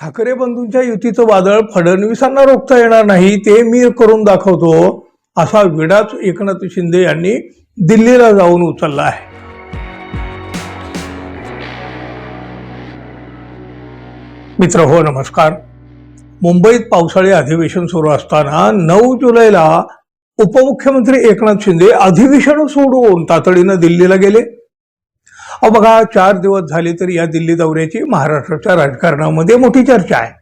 ठाकरे बंधूंच्या युतीचं वादळ फडणवीसांना रोखता येणार नाही ते मी करून दाखवतो असा विडाच एकनाथ शिंदे यांनी दिल्लीला जाऊन उचलला आहे. मित्र हो नमस्कार. मुंबईत पावसाळी अधिवेशन सुरू असताना नऊ जुलैला उपमुख्यमंत्री एकनाथ शिंदे अधिवेशन सोडून तातडीनं दिल्लीला गेले. अहो बघा चार दिवस झाले तरी या दिल्ली दौऱ्याची महाराष्ट्राच्या राजकारणामध्ये मोठी चर्चा आहे.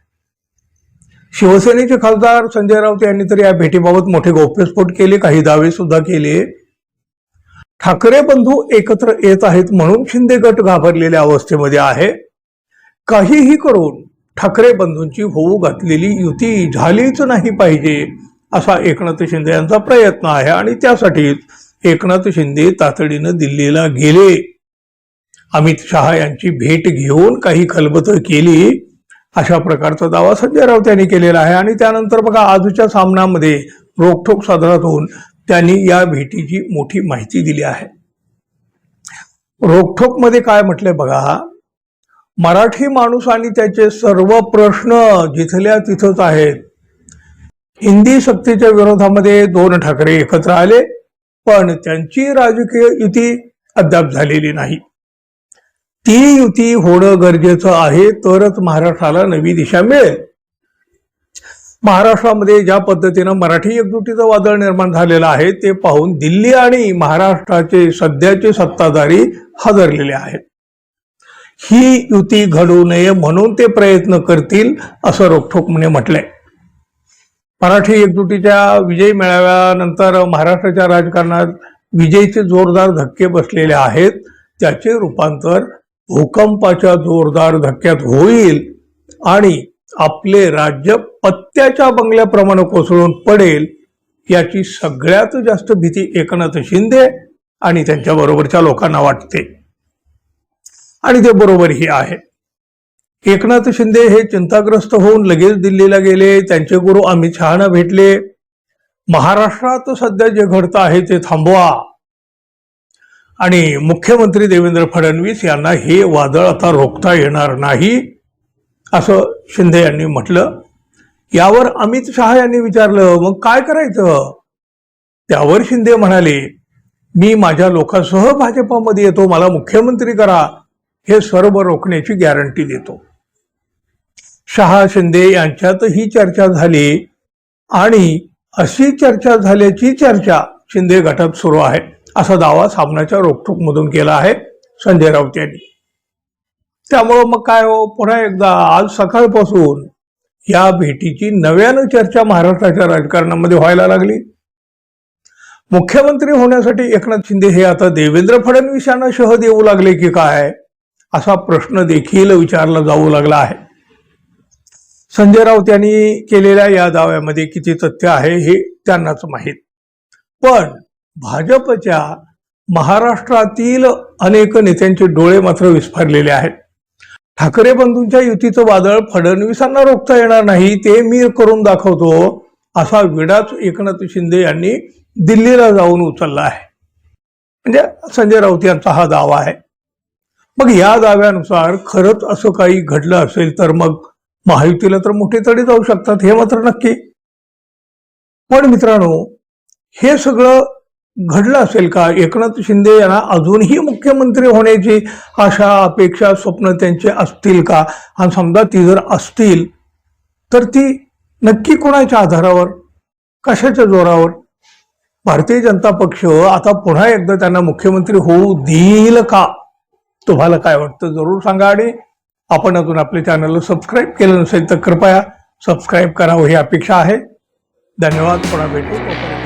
शिवसेनेचे खासदार संजय राऊत यांनी तर या भेटीबाबत मोठे गौप्यस्फोट केले काही दावे सुद्धा केले. ठाकरे बंधू एकत्र येत आहेत म्हणून शिंदे गट घाबरलेल्या अवस्थेमध्ये आहे. काहीही करून ठाकरे बंधूंची होऊ घातलेली युती झालीच नाही पाहिजे असा एकनाथ शिंदे यांचा प्रयत्न आहे. आणि त्यासाठीच एकनाथ शिंदे तातडीनं दिल्लीला गेले. अमित शहा यांची भेट घेऊन काही खलबत केली. अशा प्रकारचा दावा संजय राऊत यांनी केलेला आहे. आणि त्यानंतर बघा आजच्या सामन्यामध्ये रोखोक सादरात होऊन त्यांनी या भेटीची मोठी माहिती दिली आहे. रोखठोकमध्ये काय म्हटलंय बघा मराठी माणूस आणि त्याचे सर्व प्रश्न जिथल्या तिथंच आहेत. हिंदी सक्तीच्या विरोधामध्ये दोन ठाकरे एकत्र आले पण त्यांची राजकीय युती अद्याप झालेली नाही. ती युती होणं गरजेचं आहे तरच महाराष्ट्राला नवी दिशा मिळेल. महाराष्ट्रामध्ये ज्या पद्धतीनं मराठी एकजुटीचं वादळ निर्माण झालेलं आहे ते पाहून दिल्ली आणि महाराष्ट्राचे सध्याचे सत्ताधारी हादरलेले आहेत. ही युती घडू नये म्हणून ते प्रयत्न करतील असं रोखोकने म्हटलंय. मराठी एकजुटीच्या विजय मेळाव्यानंतर महाराष्ट्राच्या राजकारणात विजयचे जोरदार धक्के बसलेले आहेत त्याचे रूपांतर भूकंपाच्या जोरदार धक्क्यात होईल आणि आपले राज्य पत्त्याच्या बंगल्याप्रमाणे कोसळून पडेल याची सगळ्यात जास्त भीती एकनाथ शिंदे आणि त्यांच्या बरोबरच्या लोकांना वाटते. आणि ते बरोबरही आहे. एकनाथ शिंदे हे चिंताग्रस्त होऊन लगेच दिल्लीला गेले त्यांचे गुरु अमित शहाना भेटले. महाराष्ट्रात सध्या जे घडतं आहे ते थांबवा. आणि मुख्यमंत्री देवेंद्र फडणवीस यांना हे वादळ आता रोखता येणार नाही असं शिंदे यांनी म्हटलं. यावर अमित शहा यांनी विचारलं मग काय करायचं? त्यावर शिंदे म्हणाले मी माझ्या लोकांसह भाजपामध्ये येतो मला मुख्यमंत्री करा हे सर्व रोखण्याची गॅरंटी देतो. शहा शिंदे यांच्यात ही चर्चा झाली आणि अशी चर्चा झाल्याची चर्चा शिंदे गटात सुरू आहे. असा दावा सामन्याच्या रोखोकमधून केला आहे संजय राऊत यांनी. त्यामुळं मग काय हो पुन्हा एकदा आज सकाळपासून या भेटीची नव्यानं चर्चा महाराष्ट्राच्या राजकारणामध्ये व्हायला लागली. मुख्यमंत्री होण्यासाठी एकनाथ शिंदे हे आता देवेंद्र फडणवीस यांना शह देऊ लागले की काय असा प्रश्न देखील विचारला जाऊ लागला आहे. संजय राऊत यांनी केलेल्या या दाव्यामध्ये किती तथ्य आहे हे त्यांनाच माहीत. पण भाजपच्या महाराष्ट्रातील अनेक नेत्यांचे डोळे मात्र विस्फारलेले आहेत. ठाकरे बंधूंच्या युतीचं वादळ फडणवीसांना रोखता येणार नाही ते मी करून दाखवतो असा विडाच एकनाथ शिंदे यांनी दिल्लीला जाऊन उचलला आहे. म्हणजे संजय राऊत यांचा हा दावा आहे. मग या दाव्यानुसार खरंच असं काही घडलं असेल तर मग महायुतीला तर मोठे तडे जाऊ शकतात हे मात्र नक्की. पण मित्रांनो हे सगळं घडलं असेल का? एकनाथ शिंदे यांना अजूनही मुख्यमंत्री होण्याची आशा अपेक्षा स्वप्न त्यांचे असतील का? आणि समजा ती जर असतील तर ती नक्की कोणाच्या आधारावर? कशाच्या जोरावर? भारतीय जनता पक्ष आता पुन्हा एकदा त्यांना मुख्यमंत्री होऊ देईल का? तुम्हाला काय वाटतं? जरूर सांगा आणि आपण अजून आपल्या चॅनलला सबस्क्राईब केलं नसेल तर कृपया सबस्क्राईब करावं ही अपेक्षा आहे. धन्यवाद. पुन्हा भेटू.